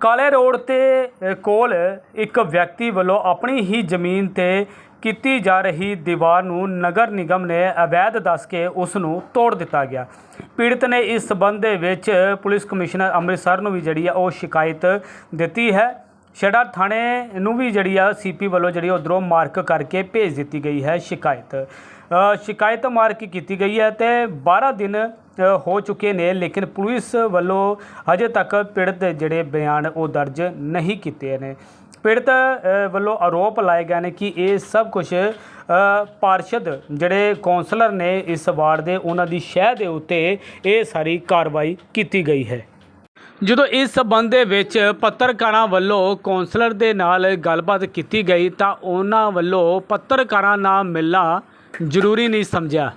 ਕਾਲੇ ਰੋਡ ਤੇ ਕੋਲ ਇੱਕ ਵਿਅਕਤੀ ਵੱਲੋਂ ਆਪਣੀ ਹੀ ਜ਼ਮੀਨ ਤੇ ਕੀਤੀ ਜਾ ਰਹੀ ਦੀਵਾਰ ਨੂੰ ਨਗਰ ਨਿਗਮ ਨੇ ਅਵੈਧ ਦੱਸ ਕੇ ਉਸ ਨੂੰ ਤੋੜ ਦਿੱਤਾ ਗਿਆ। ਪੀੜਤ ਨੇ ਇਸ ਸਬੰਧ ਦੇ ਵਿੱਚ ਪੁਲਿਸ ਕਮਿਸ਼ਨਰ ਅੰਮ੍ਰਿਤਸਰ ਨੂੰ ਵੀ ਜਿਹੜੀ ਆ ਉਹ ਸ਼ਿਕਾਇਤ ਦਿੱਤੀ ਹੈ। ਛੜਾ ਥਾਣੇ ਨੂੰ ਵੀ ਜਿਹੜੀ ਆ ਸੀਪੀ ਵੱਲੋਂ ਜਿਹੜੀ ਉਧਰੋਂ ਮਾਰਕ ਕਰਕੇ ਭੇਜ ਦਿੱਤੀ ਗਈ ਹੈ ਸ਼ਿਕਾਇਤ। ਸ਼ਿਕਾਇਤ ਮਾਰਕ ਕੀਤੀ ਗਈ ਹੈ ਤੇ 12 ਦਿਨ ਹੋ ਚੁੱਕੇ ਨੇ, ਲੇਕਿਨ ਪੁਲਿਸ ਵੱਲੋਂ ਅਜੇ ਤੱਕ ਪੀੜਤ ਦੇ ਜਿਹੜੇ ਬਿਆਨ ਉਹ ਦਰਜ ਨਹੀਂ ਕੀਤੇ ਨੇ। ਪੀੜਤ ਵੱਲੋਂ ਆਰੋਪ ਲਾਏ ਗਏ ਨੇ ਕਿ ਇਹ ਸਭ ਕੁਝ ਪਾਰਸ਼ਦ ਜਿਹੜੇ ਕੌਂਸਲਰ ਨੇ ਇਸ ਵਾਰਡ ਦੇ, ਉਹਨਾਂ ਦੀ ਸ਼ਹਿ ਦੇ ਉੱਤੇ ਇਹ ਸਾਰੀ ਕਾਰਵਾਈ ਕੀਤੀ ਗਈ ਹੈ। ਜਦੋਂ ਇਸ ਸਬੰਧ ਦੇ ਵਿੱਚ ਪੱਤਰਕਾਰਾਂ ਵੱਲੋਂ ਕੌਂਸਲਰ ਦੇ ਨਾਲ ਗੱਲਬਾਤ ਕੀਤੀ ਗਈ ਤਾਂ ਉਹਨਾਂ ਵੱਲੋਂ ਪੱਤਰਕਾਰਾਂ ਨਾਲ ਮਿਲਣਾ ਜ਼ਰੂਰੀ ਨਹੀਂ ਸਮਝਿਆ।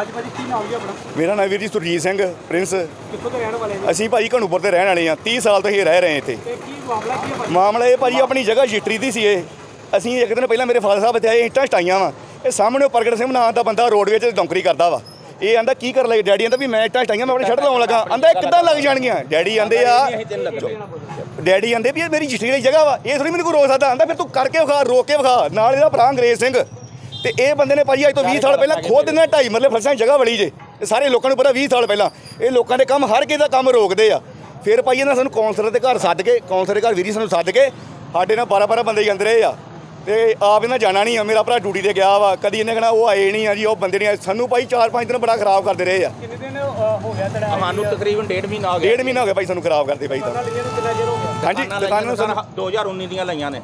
ਅੱਜ ਭਾਜੀ ਕੀ ਨਾਮ ਜੀ ਆਪਣਾ? ਮੇਰਾ ਨਾਮ ਵੀਰ ਜੀ ਸੁਰਜੀਤ ਸਿੰਘ ਪ੍ਰਿੰਸ। ਕਿੱਥੋਂ ਦੇ ਰਹਿਣ ਵਾਲੇ ਅਸੀਂ ਭਾਜੀ ਘਣੂਪੁਰ ਦੇ ਰਹਿਣ ਵਾਲੇ ਆ 30 ਸਾਲ ਤੋਂ ਹੀ ਰਹਿ ਰਹੇ ਇੱਥੇ। ਤੇ ਕੀ ਮਾਮਲਾ ਕੀ ਹੈ ਭਾਜੀ? ਮਾਮਲਾ ਇਹ ਭਾਜੀ ਆਪਣੀ ਜਗ੍ਹਾ ਜਿੱਟਰੀ ਦੀ ਸੀ ਇਹ। ਅਸੀਂ ਇੱਕ ਦਿਨ ਪਹਿਲਾਂ ਮੇਰੇ ਫਾਦਰ ਸਾਹਿਬ ਇੱਥੇ ਆਏ ਇੱਟਾਂ ਸਟਾਈਆਂ ਵਾ। ਇਹ ਸਾਹਮਣੇ ਉਹ ਪ੍ਰਗਟ ਸਿੰਘ ਨਾਂ ਦਾ ਬੰਦਾ ਰੋਡ 'ਚ ਨੌਕਰੀ ਕਰਦਾ ਵਾ। ਇਹ ਆਂਦਾ, ਕੀ ਕਰ ਲਈ ਡੈਡੀ ਆਂਦਾ ਵੀ ਮੈਂ ਇੱਟਾਂ ਸਟਾਈਆਂ ਮੈਂ ਆਪਣੀ ਛੱਡ ਲਾਉਣ ਲੱਗਾ। ਆਂਦਾ, ਇਹ ਕਿੱਦਾਂ ਲੱਗ ਜਾਣਗੀਆਂ? ਡੈਡੀ ਆਂਦੇ, ਆ, ਡੈਡੀ ਆਂਦੇ ਵੀ ਇਹ ਮੇਰੀ ਜਿੱਟਰੀ ਦੀ ਜਗ੍ਹਾ ਵਾ। ਇਹ ਥੋੜੀ ਮੈਨੂੰ ਕੋਈ ਰੋਕ ਸਕਦਾ? ਆਂਦਾ, ਫਿਰ ਤੂੰ ਕਰਕੇ ਵਿਖਾ, ਰੋਕ ਕੇ ਵਿਖਾ। ਨਾਲ ਇਹਦਾ ਭਰਾ ਅੰਗਰੇਜ਼ ਸਿੰਘ। ਤੇ ਇਹ ਬੰਦੇ ਨੇ ਭਾਜੀ ਅੱਜ ਤੋਂ 20 ਸਾਲ ਪਹਿਲਾਂ ਖੋਦ ਦਿੰਦੇ ਢਾਈ ਮਰਲੇ ਫਲਸਾਂ ਜਗ੍ਹਾ ਵਲੀ ਜੇ। ਇਹ ਸਾਰੇ ਲੋਕਾਂ ਨੂੰ ਪਤਾ 20 ਸਾਲ ਪਹਿਲਾਂ। ਇਹ ਲੋਕਾਂ ਦੇ ਕੰਮ ਹਰ ਕਿਸੇ ਦਾ ਕੰਮ ਰੋਕਦੇ ਆ। ਫਿਰ ਭਾਈ ਇਹਨਾਂ ਸਾਨੂੰ ਕੌਂਸਲਰ ਦੇ ਘਰ ਸੱਦ ਕੇ ਕੌਂਸਲਰ ਦੇ ਘਰ ਵੀਰੀ ਸਾਨੂੰ ਸੱਦ ਕੇ, ਸਾਡੇ ਨਾਲ 12 12 ਬੰਦੇ ਜਾਂਦੇ ਰਹੇ ਆ। ਤੇ ਆਪ ਇਹਨਾਂ ਜਾਣਾ ਨਹੀਂ ਆ ਮੇਰਾ ਭਰਾ ਡਿਊਟੀ ਤੇ ਗਿਆ ਵਾ ਕਦੀ ਇਹਨੇ ਕਹਣਾ ਉਹ ਆਏ ਨਹੀਂ ਆ ਜੀ ਉਹ ਬੰਦੇ ਨਹੀਂ ਆਏ ਸਾਨੂੰ ਭਾਈ 4-5 ਦਿਨ ਬੜਾ ਖਰਾਬ ਕਰਦੇ ਰਹੇ ਆ। ਕਿੰਨੇ ਦਿਨ ਹੋ ਗਿਆ ਤੇਰਾ ਸਾਨੂੰ ਤਕਰੀਬਨ ਡੇਢ ਮਹੀਨਾ ਹੋ ਗਿਆ। ਡੇਢ ਮਹੀਨਾ ਹੋ ਗਿਆ ਭਾਈ ਸਾਨੂੰ ਖਰਾਬ ਕਰਦੇ ਭਾਈ ਤਾਂ। ਨਾਲ ਇਹਨੂੰ ਕਿੰਨਾ ਚਿਰ ਹੋ ਗਿਆ? ਹਾਂਜੀ ਦੁਕਾਨ ਨੂੰ ਸਾਨੂੰ 2019 ਦੀਆਂ ਲਈਆਂ ਨੇ।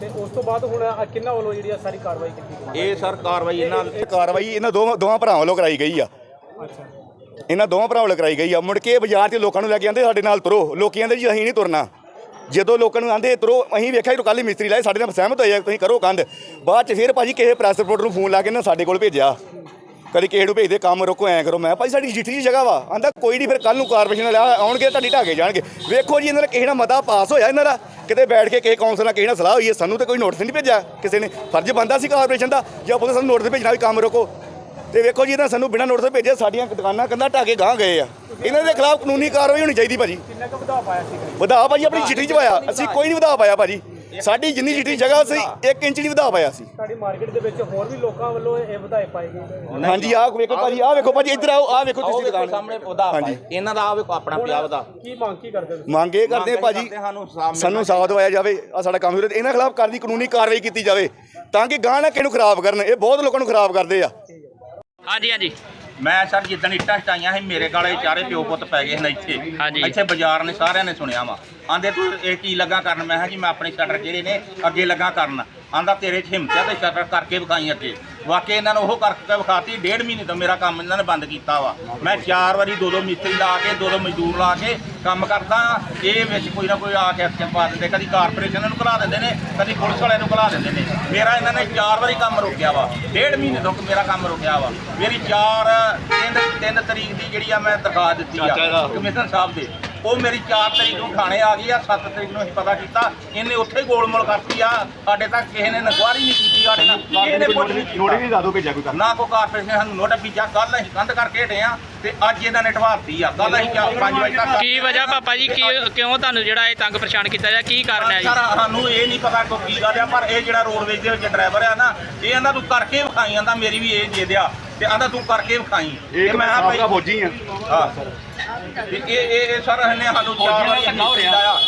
ਤੇ ਉਸ ਤੋਂ ਬਾਅਦ ਹੁਣ ਕਿੰਨਾ ਵੱਲੋਂ ਜਿਹੜੀ ਆ ਸਾਰੀ ਕਾਰਵਾਈ ਕੀਤੀ ਗਈ? ਇਹ ਸਰ ਕਾਰਵਾਈ ਇਹਨਾਂ ਇਹ ਕਾਰਵਾਈ ਇਹਨਾਂ ਦੋਵਾਂ ਦੋਵਾਂ ਭਰਾਵਾਂ ਵੱਲੋਂ ਕਰਾਈ ਗਈ ਆ। ਅੱਛਾ। ਇਹਨਾਂ ਦੋਵਾਂ ਭਰਾਵਾਂ ਵੱਲੋਂ ਕਰਾਈ ਗਈ ਆ। ਮੁੜ ਕੇ ਬਾਜ਼ਾਰ 'ਚ ਲੋਕਾਂ ਨੂੰ ਲੈ ਕੇ ਆਂਦੇ ਸਾਡੇ ਨਾਲ ਤੁਰੋ। ਲੋਕੀ ਆਂਦੇ ਜੀ ਅਸੀਂ ਨਹੀਂ ਤੁਰਨਾ। ਜਦੋਂ ਲੋਕਾਂ ਨੂੰ ਆਂਦੇ ਤੁਰੋ ਅਸੀਂ ਵੇਖਿਆ ਕਿ ਕੱਲ ਹੀ ਮਿਸਤਰੀ ਲਾਏ ਸਾਡੇ ਨਾਲ ਸਹਿਮਤ ਹੋਏ ਆ, ਤੁਸੀਂ ਕਰੋ ਕੰਧ। ਬਾਅਦ 'ਚ ਫਿਰ ਭਾਜੀ ਕਿਸੇ ਪ੍ਰੈਸ ਰਿਪੋਰਟਰ ਨੂੰ ਫੋਨ ਲਾ ਕੇ ਨਾ ਸਾਡੇ ਕੋਲ ਭੇਜਿਆ। ਕਦੀ ਕਿਸੇ ਨੂੰ ਭੇਜਦੇ ਕੰਮ ਰੋਕੋ ਐਂ ਕਰੋ। ਮੈਂ ਭਾਈ ਸਾਡੀ ਜਿੱਠੀ ਦੀ ਜਗ੍ਹਾ ਵਾ। ਆਂਦਾ ਕੋਈ ਨਹੀਂ ਫਿਰ ਕੱਲ ਨੂੰ ਕਾਰਪੋਰੇਸ਼ਨ ਵਾਲੇ ਆ- ਆਉਣਗੇ ਤੁਹਾਡੀ ਢਾਗੇ ਜਾਣਗੇ। ਵੇਖੋ ਜੀ ਇਹਨਾਂ ਦਾ ਕਿਸੇ ਨਾਲ ਮਤਾ ਪਾਸ ਹੋਇਆ ਇਹਨਾਂ ਦਾ। ਕਿਤੇ ਬੈਠ ਕੇ ਕਿਸੇ ਕੌਂਸਲ ਨਾਲ ਕਿਸੇ ਨਾਲ ਸਲਾਹ ਹੋਈ ਹੈ ਸਾਨੂੰ ਤਾਂ ਕੋਈ ਨੋਟਿਸ ਨਹੀਂ ਭੇਜਿਆ ਕਿਸੇ ਨੇ। ਫਰਜ਼ ਬੰਦਾ ਸੀ ਕਾਰਪੋਰੇਸ਼ਨ ਦਾ ਜਾਂ ਪੁਲਿਸ ਸਾਨੂੰ ਨੋਟਿਸ ਭੇਜਣਾ ਵੀ ਕੰਮ ਰੋਕੋ। ਤੇ ਵੇਖੋ ਜੀ ਇਹਨਾਂ ਸਾਨੂੰ ਬਿਨਾਂ ਨੋਟਿਸ ਭੇਜੇ ਸਾਡੀਆਂ ਦੁਕਾਨਾਂ ਕੰਧਾਂ ਢਾਹ ਕੇ ਗਾਂ ਗਏ ਆ। ਇਹਨਾਂ ਦੇ ਖਿਲਾਫ ਕਾਨੂੰਨੀ ਕਾਰਵਾਈ ਹੋਣੀ ਚਾਹੀਦੀ ਭਾਜੀ। ਕਿੰਨਾ ਕੁ ਵਧਾ ਪਾਇਆ ਸੀ ਵਧਾ ਭਾਜੀ ਆਪਣੀ ਚਿੱਠੀ ਚ ਪਾਇਆ। ਅਸੀਂ ਕੋਈ ਨਹੀਂ ਵਧਾ ਪਾਇਆ ਭਾਜੀ। ਸਾਡੀ ਜਿੰਨੀ ਚਿੱਠੀ ਜਗ੍ਹਾ ਸੀ 1 ਇੰਚ ਨਹੀਂ ਵਧਾ ਪਾਇਆ ਸੀ। ਸਾਡੀ ਮਾਰਕੀਟ ਦੇ ਵਿੱਚ ਹੋਰ ਵੀ ਲੋਕਾਂ ਵੱਲੋਂ ਇਹ ਵਧਾਏ ਪਾਏ ਗਏ ਹਾਂਜੀ ਆਹ ਵੇਖੋ ਭਾਜੀ ਆਹ ਵੇਖੋ ਭਾਜੀ ਇੱਧਰ ਆਓ ਆਹ ਵੇਖੋ ਤੁਸੀਂ ਦੁਕਾਨ। ਸਾਹਮਣੇ ਉਹਦਾ ਹਾਂਜੀ। ਇਹਨਾਂ ਦਾ ਆ ਵੇਖੋ ਆਪਣਾ ਪਿਆ ਉਹਦਾ ਕੀ ਮੰਗ ਕੀ ਕਰਦੇ ਤੁਸੀਂ? ਮੰਗ ਇਹ ਕਰਦੇ ਆ ਭਾਜੀ ਸਾਨੂੰ ਸਾਥ ਦਵਾਇਆ ਜਾਵੇ ਆ ਸਾਡਾ ਕੰਮ ਸ਼ੁਰੂ ਇਹਨਾਂ ਖਿਲਾਫ ਕਰਦੀ ਕਾਨੂੰਨੀ ਕਾਰਵਾਈ ਕੀਤੀ ਜਾਵੇ ਤਾਂ ਕਿ ਗਾਂ ਨਾ ਕਿਸੇ ਨੂੰ ਖਰਾਬ ਕਰਨ ਇਹ ਬਹੁਤ ਲੋਕਾਂ ਨੂੰ ਖਰਾਬ ਕਰਦੇ ਆ। ਹਾਂਜੀ ਹਾਂਜੀ। ਮੈਂ ਸਰ ਜਿੱਦਣ ਇੱਟਾਂ ਸਟਾਈਆਂ ਸੀ ਮੇਰੇ ਗਾਲੇ ਚਾਰੇ ਪਿਓ ਪੁੱਤ ਪੈ ਗਏ ਨੇ ਇੱਥੇ। ਹਾਂਜੀ। ਇੱਥੇ ਬਾਜ਼ਾਰ ਨੇ ਸਾਰਿਆਂ ਨੇ ਸੁਣਿਆ ਵਾ। ਆਂਦੇ ਤੂੰ ਇਹ ਕੀ ਲੱਗਾ ਕਰਨ? ਮੈਂ ਕਿਹਾ ਜੀ ਮੈਂ ਆਪਣੇ ਸ਼ਟਰ ਜਿਹੜੇ ਨੇ ਅੱਗੇ ਲੱਗਾ ਕਰਨ। ਆਂਦਾ ਤੇਰੇ 'ਚ ਹਿੰਮਤ ਤੇ ਸ਼ਟਰ ਕਰਕੇ ਵਿਖਾਈ ਅੱਗੇ। ਵਾਕਈ ਇਹਨਾਂ ਨੇ ਉਹ ਕਰਕੇ ਵਿਖਾਤੀ ਡੇਢ ਮਹੀਨੇ ਤੋਂ ਮੇਰਾ ਕੰਮ ਇਹਨਾਂ ਨੇ ਬੰਦ ਕੀਤਾ ਵਾ। ਮੈਂ ਚਾਰ ਵਾਰੀ ਦੋ ਦੋ ਮਿਸਤਰੀ ਲਾ ਕੇ ਦੋ ਦੋ ਮਜ਼ਦੂਰ ਲਾ ਕੇ ਕੰਮ ਕਰਦਾ। ਇਹ ਵਿੱਚ ਕੋਈ ਨਾ ਕੋਈ ਆ ਕੇ ਐਕਸ਼ਨ ਪਾ ਦਿੰਦੇ ਕਦੀ ਕਾਰਪੋਰੇਸ਼ਨ ਨੂੰ ਘਲਾ ਦਿੰਦੇ ਨੇ ਕਦੀ ਪੁਲਿਸ ਵਾਲਿਆਂ ਨੂੰ ਘਲਾ ਦਿੰਦੇ ਨੇ। ਮੇਰਾ ਇਹਨਾਂ ਨੇ ਚਾਰ ਵਾਰੀ ਕੰਮ ਰੋਕਿਆ ਵਾ। ਡੇਢ ਮਹੀਨੇ ਤੋਂ ਮੇਰਾ ਕੰਮ ਰੋਕਿਆ ਵਾ। ਮੇਰੀ ਚਾਰ ਤਿੰਨ ਤਿੰਨ ਤਰੀਕ ਦੀ ਜਿਹੜੀ ਆ ਮੈਂ ਦਰਖਾਸਤ ਦਿੱਤੀ ਆ। ਕਮਿਸ਼ਨਰ ਸਾਹਿਬ ਦੇ। ਉਹ ਮੇਰੀ 4 ਤਰੀਕ ਨੂੰ ਥਾਣੇ ਆ ਗਈ ਆ 7 ਤਰੀਕ ਨੂੰ ਅਸੀਂ ਪਤਾ ਕੀਤਾ। ਇਹਨੇ ਉੱਥੇ ਗੋਲਮੋਲ ਕਰਤੀ ਆ। ਸਾਡੇ ਤੱਕ ਕਿਸੇ ਨੇ ਨਗਵਾਰੀ ਨਹੀਂ ਸਾਡੇ ਨਾਲ ਕਿਸੇ ਨੇ ਕੁਛ ਨਹੀਂ ਕੀਤਾ। ਵੀ ਦਾਦੋ ਭੇਜਿਆ ਕੋਈ ਨਾ ਕੋ ਕਾਰਪੋਰੇਸ਼ਨ ਨੇ ਸਾਨੂੰ ਨੋਟਿਸ ਭੇਜਿਆ। ਕੱਲ ਅਸੀਂ ਕੰਧ ਕਰਕੇ ਹਟੇ ਆ ਤੇ ਅੱਜ ਇਹਨਾਂ ਨੇ ਢਵਾਤੀ ਆ। ਕੱਲ ਅਸੀਂ 5 ਵਜੇ ਤੱਕ ਕੀ ਵਜ੍ਹਾ ਪਾਪਾ ਜੀ? ਕੀ ਕਿਉਂ ਤੁਹਾਨੂੰ ਜਿਹੜਾ ਇਹ ਤੰਗ ਪਰੇਸ਼ਾਨ ਕੀਤਾ ਜਾ ਕੀ ਕਾਰਨ ਹੈ ਜੀ? ਸਰ ਸਾਨੂੰ ਇਹ ਨਹੀਂ ਪਤਾ ਕੋ ਕੀ ਗੱਲ ਆ ਪਰ ਇਹ ਜਿਹੜਾ ਰੋਡਵੇਜ ਦੇ ਵਿੱਚ ਡਰਾਈਵਰ ਆ ਨਾ ਇਹ ਆਂਦਾ ਤੂੰ ਕਰਕੇ ਵਿਖਾਈ ਆਂਦਾ ਮੇਰੀ ਵੀ ਇਹ ਜਿੱਦ ਆ ਤੇ ਆਂਦਾ ਤੂੰ ਕਰਕੇ ਵਿਖਾਈ। ਮੈਂ ਕਿਹਾ ਭਾਈ ਫੌਜੀ ਆ। ਹਾਂ। ਤੇ ਇਹ ਇਹ ਇਹ ਸਰ ਇਹਨੇ ਸਾਨੂੰ ਚਾਰ ਵਾਰੀ ਧੱਕਾ ਹੋ ਰਿਹਾ। ਆ।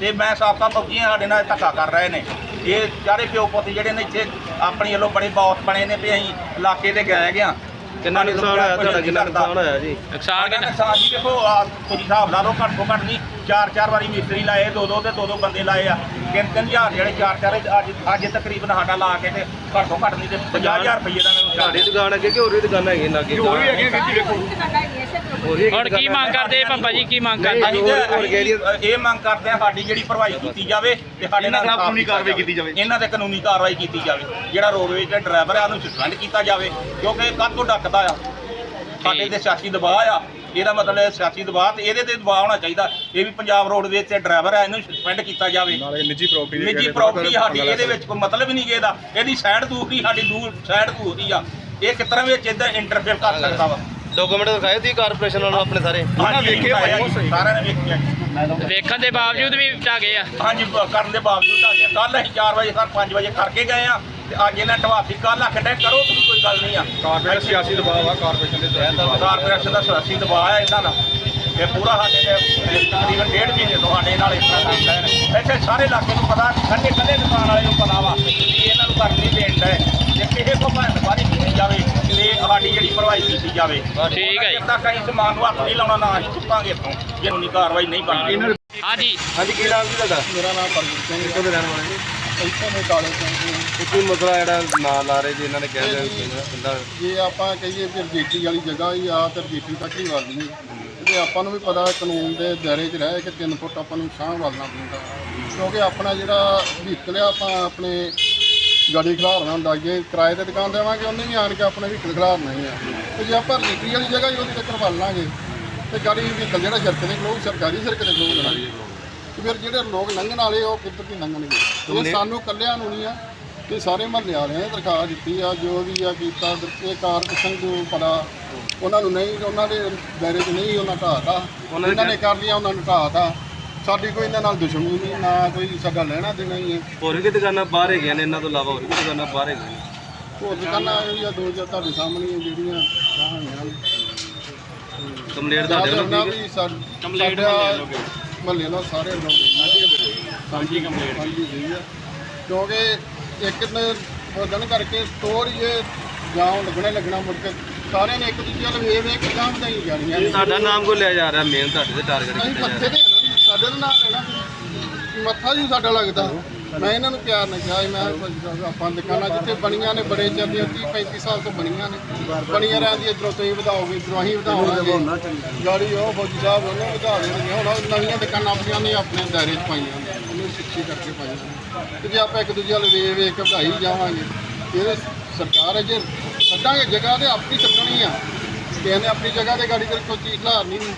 ਤੇ ਮੈਂ ਸਾਬਕਾ ਸਾਡੇ ਨਾਲ ਧੱਕਾ ਕਰ ਰਹੇ ਨੇ। ਇਹ ਚਾਰੇ ਪਿਓ ਪੁੱਤ ਜਿਹੜੇ ਨੇ ਇੱਥੇ ਆਪਣੀ ਵੱਲੋਂ ਬੜੇ ਬਹੁਤ ਬਣੇ ਨੇ ਵੀ ਅਸੀਂ ਇਲਾਕੇ ਤੇ ਗਏ ਗਿਆ ਕਿੰਨਾ ਨੁਕਸਾਨ ਹੋਇਆ ਤੁਹਾਡਾ ਕਿੰਨਾ ਨੁਕਸਾਨ ਹੋਇਆ ਜੀ? ਨੁਕਸਾਨ ਕਿੰਨਾ? ਨੁਕਸਾਨ ਜੀ ਦੇਖੋ ਆ ਤੁਸੀਂ ਹਿਸਾਬ ਲਾ ਲਓ ਘੱਟ ਤੋਂ ਘੱਟ ਨਹੀਂ ਚਾਰ ਚਾਰ ਵਾਰੀ ਮਿਸਤਰੀ ਲਾਏ ਦੋ ਦੋ ਤੇ ਦੋ ਦੋ ਬੰਦੇ ਲਾਏ ਆ। ਤਿੰਨ ਤਿੰਨ ਹਜ਼ਾਰ ਜਿਹੜੇ ਚਾਰ ਚਾਰ ਅੱਜ ਅੱਜ ਤਕਰੀਬਨ ਸਾਡਾ ਲਾ ਕੇ ਤੇ ਘੱਟ ਤੋਂ ਘੱਟ ਨਹੀਂ ਤੇ 50000 ਰੁਪਏ ਦਾ ਨੁਕਸਾਨ ਹੈ। ਦੁਕਾਨ ਅੱਗੇ ਕਿ ਹੋਰ ਵੀ ਦੁਕਾਨਾਂ ਹੈਗੀਆਂ ਲਾਗੇ ਹੋਰ ਵੀ ਹੈਗੇ ਜੀ ਵੇਖੋ ਹੁਣ ਕੀ ਮੰਗ ਕਰਦੇ ਪਾਪਾ ਜੀ? ਕੀ ਮੰਗ ਕਰਦੇ ਅਸੀਂ ਤੇ ਇਹ ਮੰਗ ਕਰਦੇ ਆ ਸਾਡੀ ਜਿਹੜੀ ਭਰਵਾਈ ਕੀਤੀ ਜਾਵੇ ਤੇ ਸਾਡੇ ਨਾਲ ਖਿਲਾਫ਼ ਕਾਨੂੰਨੀ ਕਾਰਵਾਈ ਕੀਤੀ ਜਾਵੇ। ਇਹਨਾਂ ਤੇ ਕਾਨੂੰਨੀ ਕਾਰਵਾਈ ਕੀਤੀ ਜਾਵੇ। ਜਿਹੜਾ ਰੋਡਵੇਜ ਦਾ ਡਰਾਈਵਰ ਆ ਉਹਨੂੰ ਸਸਪੈਂਡ ਕੀਤਾ ਜਾਵੇ ਕਿਉਂਕਿ ਇਹ ਕੱਦ ਤੋਂ ਡੱਕਦਾ ਆ? ਸਾਡੇ ਤੇ ਸਿਆਸੀ ਦਬਾਅ ਆ। ਇਹਦਾ ਮਤਲਬ ਹੈ ਸਿਆਸੀ ਦਬਾਅ ਤੇ ਇਹਦੇ ਤੇ ਦਬਾਅ ਹੋਣਾ ਚਾਹੀਦਾ। ਇਹ ਵੀ ਪੰਜਾਬ ਰੋਡਵੇਜ਼ ਤੇ ਡਰਾਈਵਰ ਹੈ ਇਹਨੂੰ ਸਸਪੈਂਡ ਕੀਤਾ ਜਾਵੇ। ਨਾਲੇ ਨਿੱਜੀ ਪ੍ਰਾਪਰਟੀ ਨਿੱਜੀ ਪ੍ਰਾਪਰਟੀ ਸਾਡੀ ਇਹਦੇ ਵਿੱਚ ਕੋਈ ਮਤਲਬ ਹੀ ਨਹੀਂ ਇਹਦਾ ਇਹਦੀ ਸਾਈਡ ਦੂਸਰੀ ਸਾਡੀ ਦੂਰ ਸਾਈਡ ਦੂਸਰੀ ਆ। ਇਹ ਤਰ੍ਹਾਂ ਵਿੱਚ ਇਦਾਂ ਇੰਟਰਫੇਅਰ ਕਰ ਸਕਦਾ ਵਾ? ਡਾਕੂਮੈਂਟ ਦਿਖਾਏ ਤੁਸੀਂ ਕਾਰਪੋਰੇਸ਼ਨ ਵਾਲੋਂ ਆਪਣੇ ਸਾਰੇ। ਹਾਂਜੀ ਵੇਖੇ ਸਾਰਿਆਂ ਨੇ ਵੇਖਿਆ ਜੀ। ਵੇਖਣ ਦੇ ਬਾਵਜੂਦ ਵੀ ਢਾਹ ਗਏ ਆ। ਹਾਂਜੀ ਕਰਨ ਦੇ ਬਾਵਜੂਦ ਆ। ਗਿਆ ਕੱਲ ਅਸੀਂ 4 ਵਜੇ ਸਰ 5 ਵਜੇ ਕਰਕੇ ਗਏ ਆ ਤੇ ਅੱਜ ਇਹਨਾਂ ਢਵਾਤੀ ਕੱਲ ਆਖਦੇ ਕਰੋ ਤੁਸੀਂ ਕੋਈ ਗੱਲ ਨਹੀਂ ਆ। ਕਾਰਪੋਰੇਸ਼ਨ ਸਿਆਸੀ ਦਬਾਅ ਆ ਕਾਰਪੋਰੇਸ਼ਨ ਦੇ ਤਹਿਤ। ਕਾਰਪੋਰੇਸ਼ਨ ਦਾ ਸਿਆਸੀ ਦਬਾਅ ਹੈ ਇਹਨਾਂ ਦਾ। ਇਹ ਪੂਰਾ ਸਾਡੇ ਤੇ ਤਕਰੀਬਨ ਡੇਢ ਮਹੀਨੇ ਤੋਂ ਸਾਡੇ ਨਾਲ ਇਸ ਤਰ੍ਹਾਂ ਕੰਮ ਕਰ ਰਹੇ ਇੱਥੇ ਸਾਰੇ ਇਲਾਕੇ ਨੂੰ ਪਤਾ ਸਾਡੇ ਕੱਲੇ ਦੁਕਾਨ ਵਾਲੇ ਨੂੰ ਪਤਾ ਵਾ ਕਿ ਇਹਨਾਂ ਨੂੰ ਕਰਨੀ ਦੇਣ ਦਾ ਜੇ ਕਿਸੇ ਕੋ ਭੈਣ ਬਾਰੀ ਕੀਤੀ ਜਾਵੇ ਜਿਹੜੀ ਭਰਵਾਈ ਕੀਤੀ ਜਾਵੇ। ਠੀਕ ਹੈ ਜੀ। ਜਦ ਤੱਕ ਅਸੀਂ ਸਮਾਨ ਨੂੰ ਹੱਥ ਨਹੀਂ ਲਾਉਣਾ ਨਾ ਅਸੀਂ ਚੁੱਕਾਂਗੇ ਇੱਥੋਂ। ਜੇ ਕਾਨੂੰਨੀ ਕਾਰਵਾਈ ਨਹੀਂ ਬਣਦੀ ਹਾਂਜੀ। ਹਾਂਜੀ ਕੀ ਨਾਮ ਜੀ ਤੁਹਾਡਾ? ਮੇਰਾ ਨਾਮ ਪਰਮਜੀਤ ਸਿੰਘ ਕਿੱਥੋਂ ਦੇ ਰਹਿਣ ਵਾਲੇ ਜੀ? ਹੈ ਇੱਥੋਂ ਦੇ ਕਾਲੇ ਸਿੰਘ ਤੇ ਕੀ ਮਸਲਾ ਜਿਹੜਾ ਨਾਂ ਲਾ ਰਹੇ ਜੀ? ਇਹਨਾਂ ਨੇ ਕਹਿ ਰਿਹਾ ਬੰਦਾ ਜੇ ਆਪਾਂ ਕਹੀਏ ਕਿ ਰਜਿਸਟਰੀ ਵਾਲੀ ਜਗ੍ਹਾ ਹੀ ਆ ਤੇ ਰਜਿਸਟਰੀ ਤੱਕ ਹੀ ਵਾਲੀ ਹੈ ਤੇ ਆਪਾਂ ਨੂੰ ਵੀ ਪਤਾ ਕਾਨੂੰਨ ਦੇ ਦਾਇਰੇ 'ਚ ਰਹਿ ਕੇ 3 ਫੁੱਟ ਆਪਾਂ ਨੂੰ ਸਾਹ ਵਾਲਣਾ ਪੈਂਦਾ। ਕਿਉਂਕਿ ਆਪਣਾ ਜਿਹੜਾ ਵਹੀਕਲ ਆ ਆਪਾਂ ਆਪਣੇ ਗਾੜੀ ਖਿਲਾਰਨਾ ਹੁੰਦਾ। ਜੇ ਕਿਰਾਏ ਤੇ ਦੁਕਾਨ ਦੇਵਾਂਗੇ ਉਹਨੇ ਵੀ ਆਣ ਕੇ ਆਪਣੇ ਵਹੀਕਲ ਖਿਲਾਰਨਾ ਹੀ ਆ। ਤੇ ਜੇ ਆਪਾਂ ਰਜਿਸਟਰੀ ਵਾਲੀ ਜਗ੍ਹਾ ਹੀ ਉਹਦੇ ਤੱਕ ਵਾਲ ਲਾਂਗੇ ਤੇ ਗਾੜੀ ਵਹੀਕਲ ਜਿਹੜਾ ਸੜਕ ਤੇ ਖਲੋਊ ਸਰਕਾਰੀ ਸੜਕ ਤੇ ਖਲੋਊਗਾ ਤੇ ਫਿਰ ਜਿਹੜੇ ਲੋਕ ਲੰਘਣ ਵਾਲੇ ਉਹ ਕਿੱਧਰ ਦੀ ਲੰਘਣਗੇ। ਇਹ ਸਾਨੂੰ ਕੱਲਿਆਂ ਨੂੰ ਨਹੀਂ ਆ ਤੇ ਸਾਰੇ ਮਹੱਲੇ ਵਾਲਿਆਂ ਨੇ ਦਰਖਾਸਤ ਦਿੱਤੀ ਆ ਜੋ ਵੀ ਆ ਕੀਤਾ ਇਹ ਕਾਰਪੋਰੇਸ਼ਨ ਨੂੰ ਪਤਾ ਉਹਨਾਂ ਨੂੰ ਨਹੀਂ ਉਹਨਾਂ ਦੇ ਦਾਇਰੇ 'ਚ ਨਹੀਂ ਉਹਨਾਂ ਢਾਹਤਾ ਇਹਨਾਂ ਨੇ ਕਰ ਲਿਆ ਉਹਨਾਂ ਨੂੰ ਢਾਹਤਾ ਸਾਡੀ ਕੋਈ ਇਹਨਾਂ ਨਾਲ ਦੁਸ਼ਮਣੀ ਨਹੀਂ ਨਾ ਕੋਈ ਸਾਡਾ ਲੈਣਾ ਦੇਣਾ ਹੀ ਹੈ। ਹੋਰ ਵੀ ਦੁਕਾਨਾਂ ਬਾਹਰ ਹੈਗੀਆਂ ਨੇ ਇਹਨਾਂ ਤੋਂ ਇਲਾਵਾ ਹੋਰ ਵੀ ਦੁਕਾਨਾਂ ਬਾਹਰ ਹੈਗੀਆਂ ਨੇ। ਹੋਰ ਦੁਕਾਨਾਂ ਇਹ ਜਾਂ ਦੋ ਜਾਂ ਤੁਹਾਡੇ ਸਾਹਮਣੇ ਹੀ ਜਿਹੜੀਆਂ ਕਹਾਣੀਆਂ ਕੰਪਲੇਂਟ ਤੁਹਾਡੇ ਵੱਲੋਂ ਹੈ? ਵੀ ਕੰਪਲੀਟ ਮਹੱਲੇ ਨਾਲ ਸਾਰੇ ਲੋਕ ਹਾਂਜੀ ਕੰਪਲੀਟ। ਹਾਂਜੀ ਗਈ ਆ ਕਿਉਂਕਿ ਇੱਕ ਨੇ ਦਿਨ ਕਰਕੇ ਸਟੋਰ ਹੀ ਇਹ ਜਾਂ ਲੱਗਣਾ ਹੀ ਲੱਗਣਾ ਮੁੜ ਕੇ। ਸਾਰਿਆਂ ਨੇ ਇੱਕ ਦੂਜੇ ਵੱਲ ਵੇਖ ਵੇਖ ਕੇ ਗਾਂ ਵਧਾਈ ਜਾਣੀਆਂ ਤੁਹਾਡਾ ਨਾਮ ਕੋ ਲਿਆ ਜਾ ਰਿਹਾ ਮੇਨ ਤੁਹਾਡੇ ਤੇ ਟਾਰਗੇਟ ਕੀਤਾ ਜਾ ਰਿਹਾ। ਸਾਡੇ ਨਾਲ ਨਾਲ ਲੈਣਾ ਮੱਥਾ ਜੀ ਸਾਡਾ ਲੱਗਦਾ। ਮੈਂ ਇਹਨਾਂ ਨੂੰ ਪਿਆਰ ਨਾਲ ਕਿਹਾ, ਮੈਂ ਕਿਹਾ ਆਪਾਂ ਦੁਕਾਨਾਂ ਜਿੱਥੇ ਬਣੀਆਂ ਨੇ, ਬੜੇ ਚਿਰ ਦੀਆਂ 30 35 ਸਾਲ ਤੋਂ ਬਣੀਆਂ ਨੇ। ਬਣੀਆਂ ਰਹਿੰਦੀਆਂ ਇਧਰੋਂ ਤੁਸੀਂ ਵਧਾਓਗੇ, ਇਧਰੋਂ ਅਸੀਂ ਵਧਾਵਾਂਗੇ। ਗਾੜੀ ਉਹ ਫੌਜੀ ਸਾਹਿਬ ਉਹਨੂੰ ਵਧਾ ਦੇਣਗੇ। ਹੁਣ ਨਵੀਆਂ ਦੁਕਾਨਾਂ ਆਪਣੀਆਂ ਨੇ, ਆਪਣੇ ਦਾਇਰੇ 'ਚ ਪਾਈਆਂ ਨੇ। ਉਹਨੂੰ ਸਿੱਖੀ ਕਰਕੇ ਪਾਈਆਂ ਨੇ। ਤੇ ਜੇ ਆਪਾਂ ਇੱਕ ਦੂਜੇ ਵੱਲ ਵੇਖ ਵੇਖ ਕੇ ਵਧਾਈ ਜਾਵਾਂਗੇ ਇਹ ਸਰਕਾਰ ਅਜੇ ਛੱਡਾਂਗੇ ਜਗ੍ਹਾ ਤੇ ਆਪਣੀ ਛੱਡਣੀ ਆ। ਕਿਸੇ ਨੇ ਆਪਣੀ ਜਗ੍ਹਾ ਤੇ ਗਾੜੀ ਤੇ ਕੋਈ ਚੀਜ਼ ਖਿਲਾਰਨੀ ਨਹੀਂ।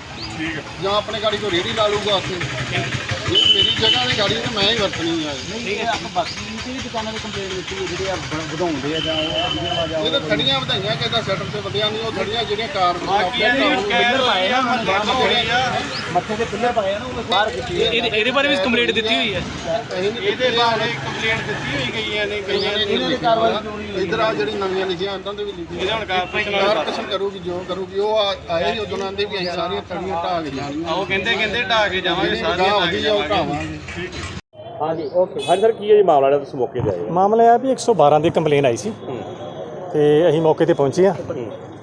ਜਾਂ ਆਪਣੇ ਗਾੜੀ ਕੋਈ ਰੇੜੀ ਲਾ ਲੂਗਾ ਉੱਥੇ। ਇਹ ਮੇਰੀ ਜਗ੍ਹਾ ਤੇ ਗਾੜੀ ਤੇ ਮੈਂ ਹੀ ਵਰਤਣੀ ਆ। ਇਹ ਤਾਂ ਥੜੀਆਂ ਵਧਾਈਆਂ ਕਿਹਦਾ ਸ਼ਟਰ ਤੇ ਵਧਿਆ ਨਹੀਂ ਉਹ ਥੜੀਆਂ ਜਿਹੜੀਆਂ ਕਾਰ ਇਹਦੇ ਇਹਦੇ ਬਾਰੇ ਵੀ ਕੰਪਲੇਂਟ ਦਿੱਤੀ ਹੋਈ ਹੈ। ਇਹਦੇ ਬਾਰੇ ਕੰਪਲੇਂਟ ਦਿੱਤੀ ਹੋਈ ਗਈਆਂ ਨੇ ਕਈਆਂ ਨੇ ਇਹਨਾਂ ਦੀ ਕਾਰਵਾਈ ਇਧਰ ਆ ਜਿਹੜੀ ਨਵੀਆਂ ਲਿਖੀਆਂ ਉਹਨਾਂ ਦੇ ਵੀ ਲਿਖੀ ਇਹਦੇ ਹੁਣ ਕਾਰਪੋਰੇਸ਼ਨ ਕਰੂਗੀ ਜੋ ਕਰੂਗੀ ਉਹ ਆ- ਆਏ ਉਦੋਂ ਆਂਦੇ ਵੀ ਅਸੀਂ ਸਾਰੀਆਂ ਥੜੀਆਂ ਢਾਹ ਕੇ ਜਾਣੀਆਂ। ਉਹ ਕਹਿੰਦੇ ਕਹਿੰਦੇ ਢਾਹ ਕੇ ਜਾਵਾਂਗੇ ਸਾਰੀਆਂ ਢਾਹ ਕੇ ਜਾਵਾਂਗੇ ਮਾਮਲਾ ਇਹ ਹੈ ਵੀ 112 ਦੀ ਕੰਪਲੇਨ ਆਈ ਸੀ। ਤੇ ਅਸੀਂ ਮੌਕੇ ਤੇ ਪਹੁੰਚੇ ਆ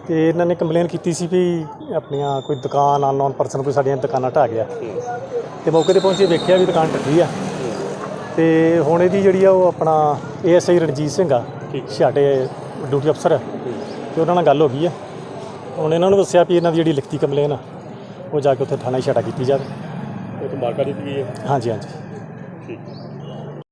ਤੇ ਇਹਨਾਂ ਨੇ ਕੰਪਲੇਨ ਕੀਤੀ ਸੀ ਵੀ ਆਪਣੀਆਂ ਕੋਈ ਦੁਕਾਨ ਅਨਨੋਨ ਪਰਸਨ ਕੋਈ ਸਾਡੀਆਂ ਦੁਕਾਨਾਂ ਢਾਹ ਗਿਆ। ਤੇ ਮੌਕੇ ਤੇ ਪਹੁੰਚੇ ਵੇਖਿਆ ਵੀ ਦੁਕਾਨ ਟੱਟੀ ਆ। ਤੇ ਹੁਣ ਇਹਦੀ ਜਿਹੜੀ ਆ ਉਹ ਆਪਣਾ ਏਐਸਆਈ ਰਣਜੀਤ ਸਿੰਘ ਆ ਛਾਟੇ ਡਿਊਟੀ ਅਫਸਰ ਆ। ਤੇ ਉਹਨਾਂ ਨਾਲ ਗੱਲ ਹੋ ਗਈ ਆ। ਹੁਣ ਇਹਨਾਂ ਨੂੰ ਦੱਸਿਆ ਵੀ ਇਹਨਾਂ ਦੀ ਜਿਹੜੀ ਲਿਖਤੀ ਕੰਪਲੇਨ ਆ ਉਹ ਜਾ ਕੇ ਉੱਥੇ ਥਾਣਾ ਛਾਟਾ ਕੀਤੀ ਜਾਵੇ। ਉਹ ਤੋਂ ਮਾਰਕਾ ਦਿੱਤੀ ਗਈ ਹੈ। ਹਾਂਜੀ ਹਾਂਜੀ।